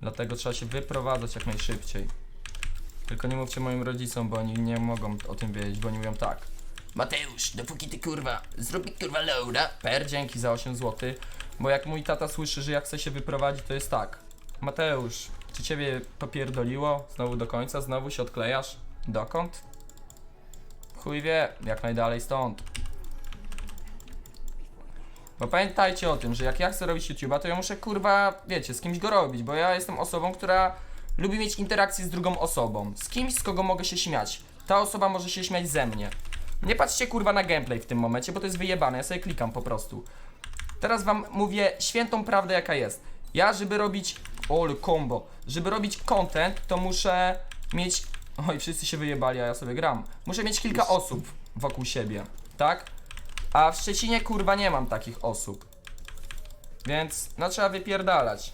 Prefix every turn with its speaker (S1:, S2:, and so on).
S1: Dlatego trzeba się wyprowadzać jak najszybciej. Tylko nie mówcie moim rodzicom, bo oni nie mogą o tym wiedzieć, bo oni mówią tak. Mateusz, dopóki ty kurwa, zrób mi kurwa loada. Per, dzięki za 8 zł. Bo jak mój tata słyszy, że ja chcę się wyprowadzić, to jest tak. Mateusz, czy ciebie popierdoliło? Znowu do końca? Znowu się odklejasz? Dokąd? Chuj wie, jak najdalej stąd. Bo pamiętajcie o tym, że jak ja chcę robić YouTube'a, to ja muszę kurwa, wiecie, z kimś go robić, bo ja jestem osobą, która lubi mieć interakcję z drugą osobą. Z kimś, z kogo mogę się śmiać. Ta osoba może się śmiać ze mnie. Nie patrzcie kurwa na gameplay w tym momencie, bo to jest wyjebane, ja sobie klikam po prostu. Teraz wam mówię świętą prawdę jaka jest. Ja, żeby robić... Ole combo. Żeby robić content, to muszę mieć... Oj, wszyscy się wyjebali, a ja sobie gram. Muszę mieć kilka osób wokół siebie, tak? A w Szczecinie kurwa nie mam takich osób. Więc no trzeba wypierdalać.